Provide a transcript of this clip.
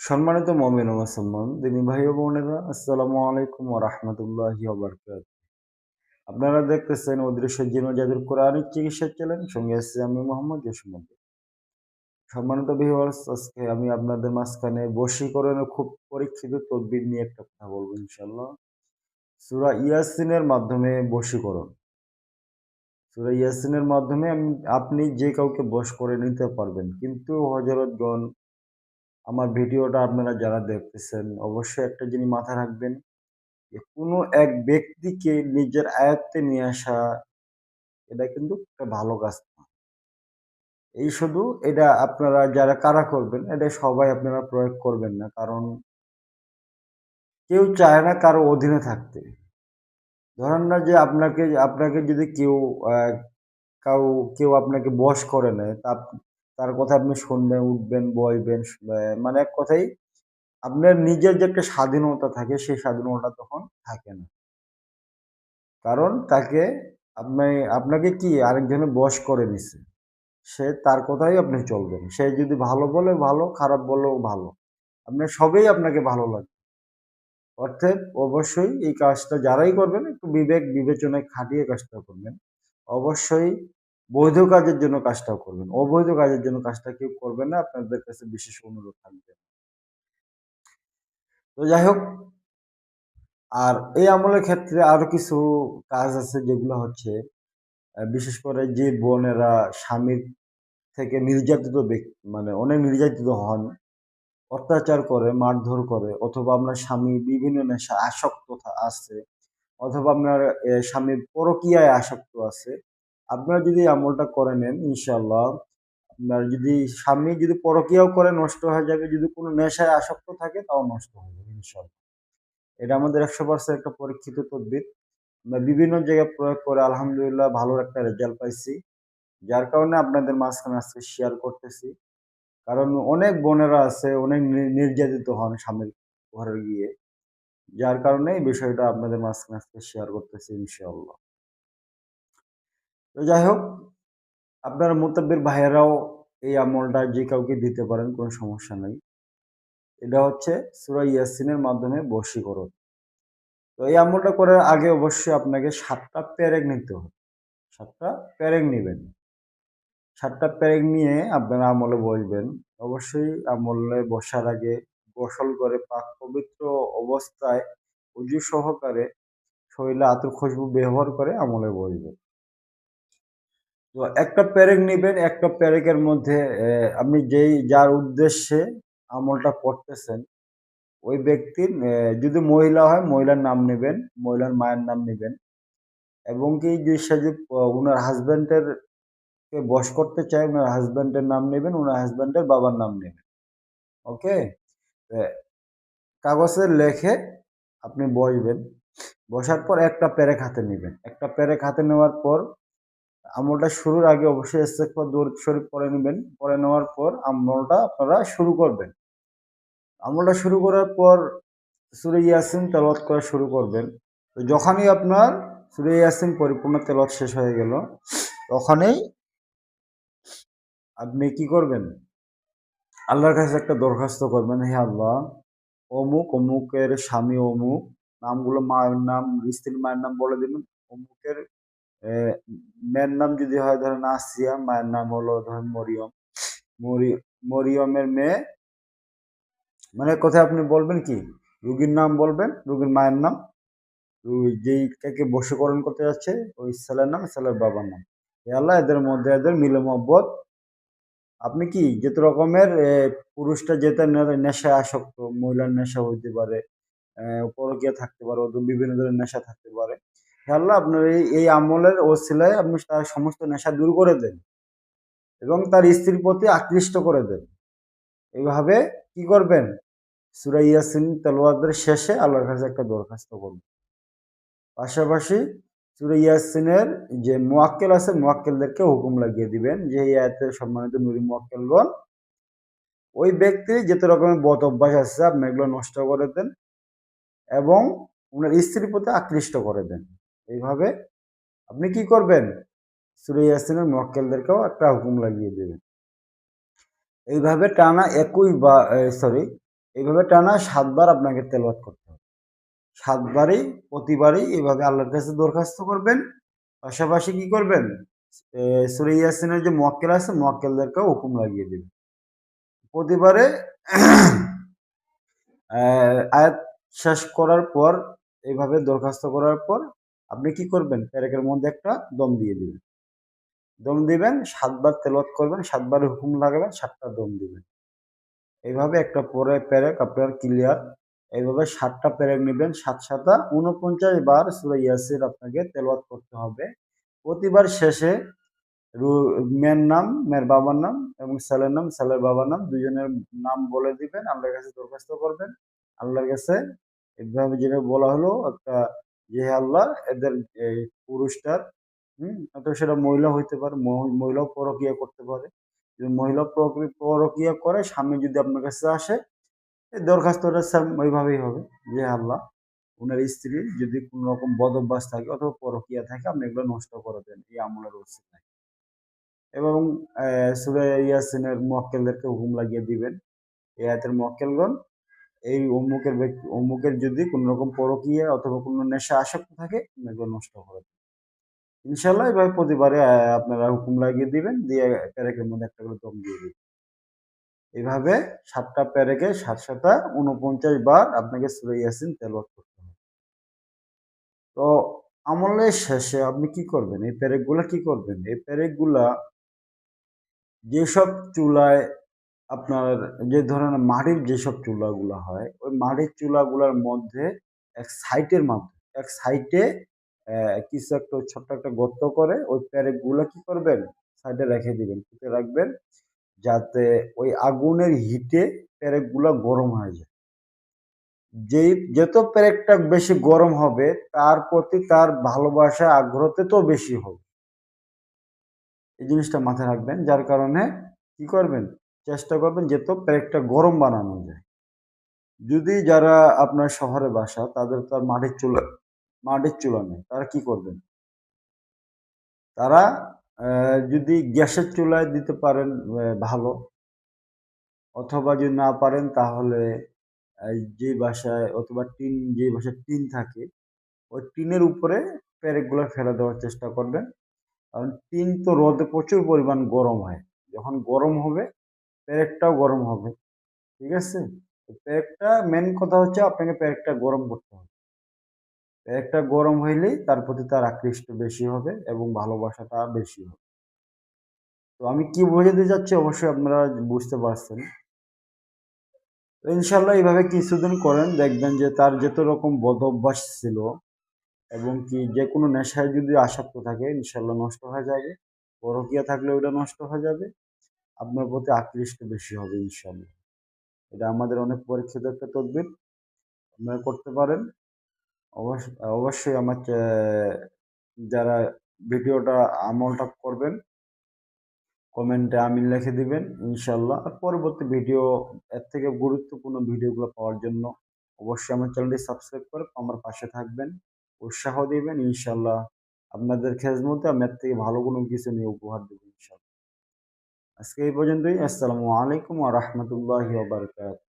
সম্মানিত মমিন মুসলমান, দিনী ভাই ও বোনেরা, আসসালামু আলাইকুম রহমতুল্লাহি আপনারা দেখতেছেন অদৃশ্য জিনো জাদুর কোরআনিক চিকিৎসা চ্যানেল, সঙ্গে আসছে আমি মোহাম্মদ জসিমুদ্দি সম্মানিত ভিউয়ার্স আজকে আমি আপনাদের মাঝখানে বশীকরণের খুব পরীক্ষিত তদবির নিয়ে একটা কথা বলব ইনশাল্লাহ সুরা ইয়াসিনের মাধ্যমে বশীকরণ। সুরা ইয়াসিনের মাধ্যমে আপনি যে কাউকে বশ করে নিতে পারবেন, কিন্তু হজরতগণ আমার ভিডিওটা আপনারা যারা দেখতেছেন, অবশ্যই একটা জিনিস মাথায় রাখবেন যে, কোনো এক ব্যক্তিকে নিজের আয়ত্তে নিয়ে আসা, এটা কিন্তু একটা ভালো কাজ না। এই শুধু এটা আপনারা যারা কারা করবেন, এটা সবাই আপনারা প্রয়োগ করবেন না। কারণ কেউ চায় না কারও অধীনে থাকতে। ধরেন না যে, আপনাকে আপনাকে যদি কেউ কাউ, কেউ আপনাকে বশ করে নেয়, তা তার কথা আপনি শুনবেন, উঠবেন বসবেন মানে এক কথাই আপনার নিজের যে একটা স্বাধীনতা থাকে, সেই স্বাধীনতা তখন থাকে না। কারণ তাকে আপনি, আপনাকে কি আরেকজনে বশ করে নিছে সে তার কথাই আপনি চলবেন। সে যদি ভালো বলে, ভালো, খারাপ বলেও ভালো। আপনার সবই আপনাকে ভালো লাগে অর্থাৎ অবশ্যই এই কাজটা যারাই করবেন, একটু বিবেক বিবেচনায় খাটিয়ে কাজটা করবেন। অবশ্যই বৈধ কাজের জন্য কাজটাও করবেন। অবৈধ কাজের জন্য কাজটা কেউ করবেন না, আপনাদের কাছে বিশেষ অনুরোধ থাকবে। তো যাই হোক, আর এই আমলের ক্ষেত্রে আরও কিছু কাজ আছে যেগুলো হচ্ছে বিশেষ করে যে বোনেরা স্বামীর থেকে নির্যাতিত ব্যক্তি মানে অনেক নির্যাতিত হন, অত্যাচার করে, মারধর করে, অথবা আপনার স্বামী বিভিন্ন নেশা আসক্ত আছে, অথবা আপনার স্বামীর পরকীয়ায় আসক্ত আছে আপনারা যদি আমলটা করে নেন ইনশাল্লাহ আপনার যদি স্বামী যদি পরকীয়াও করে, নষ্ট হয়ে যাবে, যদি কোনো নেশায় আসক্ত থাকে, তাও নষ্ট হয়ে যাবে ইনশাল্লাহ এটা আমাদের একশো পার্সেন্ট একটা পরীক্ষিত তদ্বির। আমরা বিভিন্ন জায়গায় প্রয়োগ করে, আলহামদুলিল্লাহ ভালো একটা রেজাল্ট পাইছি। যার কারণে আপনাদের মাঝখানে আজকে শেয়ার করতেছি। কারণ অনেক বোনেরা আছে, অনেক নির্যাতিত হন স্বামীর ঘরে গিয়ে। যার কারণে এই বিষয়টা আপনাদের মাঝখানে আজকে শেয়ার করতেছি, ইনশাআল্লাহ। তো যাই হোক, আপনার মোতাব্বির ভাইয়েরাও এই আমলটা যে কাউকে দিতে পারেন, কোনো সমস্যা নেই। এটা হচ্ছে সুরা ইয়াসিনের মাধ্যমে বশীকরণ তো এই আমলটা করার আগে অবশ্যই আপনাকে সাতটা প্যারেক নিতে হবে। সাতটা প্যারেক নেবেন। সাতটা প্যারেক নিয়ে আপনারা আমলে বসবেন। অবশ্যই আমলে বসার আগে গোসল করে পাক পবিত্র অবস্থায় উজু সহকারে শরীরে আতর খুশবু ব্যবহার করে আমলে বসবেন। তো একটা প্যারেক নেবেন একটা প্যারেকের মধ্যে আপনি যেই, যার উদ্দেশ্যে আমলটা করতেছেন, ওই ব্যক্তির যদি মহিলা হয়, মহিলার নাম নেবেন, মহিলার মায়ের নাম নেবেন। এবং কি যে সে যে ওনার হাজব্যান্ডের কে বস করতে চায় ওনার হাজব্যান্ডের নাম নেবেন ওনার হাজব্যান্ডের বাবার নাম নেবেন। ওকে? কাগজে লেখে আপনি বসবেন। বসার পর একটা প্যারেক হাতে নেবেন। একটা প্যারেক হাতে নেওয়ার পর আমলটা শুরুর আগে অবশ্যই ইস্তেকবার দৌড় শরীফ পরে নেবেন। পরে নেওয়ার পর আমলটা আপনারা শুরু করবেন। আমলটা শুরু করার পর সুরে ইয়াসিন তেলত করা শুরু করবেন। তো যখনই আপনার সুরে ইয়াসিন পরিপূর্ণ তেলত শেষ হয়ে গেল, তখনই আপনি কি করবেন? আল্লাহর কাছে একটা দরখাস্ত করবেন, হে আল্লাহ, অমুক অমুকের স্বামী অমুক, নামগুলো মায়ের নাম, স্ত্রীর মায়ের নাম বলে দিবেন, অমুকের মেয়ের নাম যদি হয় ধরেন আসিয়া, মায়ের নাম হলো ধরেন মরিয়ম। মরিয়মের মেয়ে মানে কোথায় আপনি বলবেন কি? রুগীর নাম বলবেন, রুগীর মায়ের নাম। যেই কাকে বশীকরণ করতে যাচ্ছে, ওই ছেলের নাম, ছেলের বাবার নাম। আল্লাহ, এদের মধ্যে এদের মিলে মহব্বত। আপনি কি যেত রকমের পুরুষটা যেতে নেশায় আসক্ত, মহিলার নেশা হইতে পারে পরকিয়া থাকতে পারে বিভিন্ন ধরনের নেশা থাকতে পারে। আল্লাহ আপনার এই এই আমলের ওসিলায় আপনি তার সমস্ত নেশা দূর করে দেন এবং তার স্ত্রীর প্রতি আকৃষ্ট করে দেন। এইভাবে কি করবেন? সুরা ইয়াসিন তেলোয়াদের শেষে আল্লাহর কাছে একটা দরখাস্ত করবেন। পাশাপাশি সুরা ইয়াসিনের যে মোয়াক্কেল আছে, মোয়াক্কেলদেরকে হুকুম লাগিয়ে দিবেন যে এই আয়াতের সম্মানিত নুরি মোয়াক্কেলগণ, ওই ব্যক্তির যেত রকমের বদ অভ্যাস আছে, আপনি এগুলো নষ্ট করে দেন এবং ওনার স্ত্রীর প্রতি আকৃষ্ট করে দেন। এইভাবে আপনি কি করবেন? সুরে ইয়াসিনের মক্কেলদেরকেও একটা হুকুম লাগিয়ে দেবেন। এইভাবে টানা একই বা সরি এইভাবে টানা সাতবার আপনাকে তেলওয়াত করতে হবে। সাতবারই, প্রতিবারই এইভাবে আল্লাহর কাছে দরখাস্ত করবেন। পাশাপাশি কি করবেন? সুরে ইয়াসিনের যে মক্কেল আছে মক্কেলদেরকেও হুকুম লাগিয়ে দেবেন। প্রতিবারে আয়াত শেষ করার পর, এইভাবে দরখাস্ত করার পর আপনি কি করবেন? প্যারেকের মধ্যে একটা দম দিয়ে দিবেন। দম দিবেন, সাতবার তেলত করবেন, সাতবার হুকুম লাগাবেন, সাতটা দম দিবেন। এইভাবে একটা পরে প্যারেক আপনার ক্লিয়ার। এইভাবে সাতটা প্যারেক নেবেন, সাত সাতা উনপঞ্চাশ বার সুরা ইয়াসির আপনাকে তেলওয়াত করতে হবে। প্রতিবার শেষে মেয়ের নাম, মেয়ের বাবার নাম এবং ছেলের নাম ছেলের বাবার নাম দুজনের নাম বলে দিবেন, আল্লাহর কাছে দরখাস্ত করবেন। আল্লাহর কাছে এইভাবে যেটা বলা হলো, একটা যে আল্লাহ এদের এই পুরুষটার, হুম? অথবা সেটা মহিলা হইতে পারে, মহ- মহিলাও পরকিয়া করতে পারে। যদি মহিলা পরকি- পরকিয়া করে, স্বামী যদি আপনার কাছে আসে, এই দরখাস্তটা ওইভাবেই হবে যে আল্লাহ ওনার স্ত্রীর যদি কোনো রকম বদ অভ্যাস থাকে অথবা পরকিয়া থাকে, আপনি এগুলো নষ্ট করে দেন, এই আমলের উচিত এবং সুরে ইয়াসিনের মক্কেলদেরকে হুকুম লাগিয়ে দিবেন, এই আয়াতের মক্কেলগণ এই অমুকের ব্যক্তি, অমুকের যদি কোনো রকম পরকীয়া অথবা কোনো নেশা আসক্ত থাকে এগুলো নষ্ট করে। ইনশাল্লাহ এভাবে প্রতিবারে আপনারা হুকুম লাগিয়ে দিবেন, দিয়ে প্যারেকের মধ্যে একটা করে দম দিয়ে দিবেন। এইভাবে সাতটা প্যারেকে সাত সাতটা উনপঞ্চাশ বার আপনাকে সুরে ইয়াসিন তেলওয়াত করতে হবে। তো আমলের শেষে আপনি কি করবেন? এই প্যারেকগুলা কি করবেন? এই প্যারেকগুলা যেসব চুলায় আপনার যে ধরনের মাটির যেসব চুলাগুলো হয়, ওই মাটির চুলাগুলোর মধ্যে এক সাইটের মাধ্যমে, এক সাইটে কিছু একটা ছোট্ট একটা গর্ত করে ওই প্যারেকগুলো কি করবেন? সাইডে রেখে দিবেন পুঁতে রাখবেন, যাতে ওই আগুনের হিটে প্যারেকগুলো গরম হয়ে যায়। যেই, যত প্যারেকটা বেশি গরম হবে, তার প্রতি তার ভালোবাসা, আগ্রহতে তো বেশি হবে। এই জিনিসটা মাথায় রাখবেন, যার কারণে কি করবেন? চেষ্টা করবেন যেহেতু প্যারেকটা গরম বানানো যায়। যদি যারা আপনার শহরে বাসা, তাদের তো মাটির চুলা মাটির চুলা নেই, তারা কি করবেন? তারা যদি গ্যাসের চুলায় দিতে পারেন ভালো। অথবা যদি না পারেন, তাহলে যে বাসায় অথবা টিন, যে বাসায় টিন থাকে, ওই টিনের উপরে প্যারেকগুলো ফেলে দেওয়ার চেষ্টা করবেন। কারণ টিন তো রোদে প্রচুর পরিমাণ গরম হয়। যখন গরম হবে প্যারেকটাও গরম হবে, ঠিক আছে? প্যারেকটা মেন কথা হচ্ছে আপনাকে প্যারেকটা গরম করতে হবে। প্যারেকটা গরম হইলেই তার প্রতি তার আকৃষ্ট বেশি হবে এবং ভালোবাসাটা বেশি হবে। তো আমি কি বোঝাতে যাচ্ছি অবশ্যই আপনারা বুঝতে পারছেন। ইনশাল্লাহ এইভাবে কিছুদিন করেন, দেখবেন যে তার যত রকম বদ অভ্যাস ছিল এবং কি যে কোনো নেশায় যদি আসক্ত থাকে ইনশাল্লাহ নষ্ট হয়ে যাবে, পরকিয়া থাকলে ওটা নষ্ট হয়ে যাবে। আপনার প্রতি আকৃষ্ট বেশি হবে ইনশাল্লাহ এটা আমাদের অনেক পরীক্ষিত একটা তদবির। আপনারা করতে পারেন। অবশ্য অবশ্যই আমার যারা ভিডিওটা আমলটা করবেন, কমেন্টে আমি লিখে দিবেন ইনশাল্লাহ আর পরবর্তী ভিডিও, এর থেকে গুরুত্বপূর্ণ ভিডিওগুলো পাওয়ার জন্য অবশ্যই আমার চ্যানেলটি সাবস্ক্রাইব করে আমার পাশে থাকবেন, উৎসাহ দিবেন ইনশাল্লাহ আপনাদের খেজমতে আমি এর থেকে ভালো কোনো কিছু নিয়ে উপহার দেবো। আজকে এই পর্যন্তই। আসসালামু আলাইকুম ওয়া বারাকাতুহু।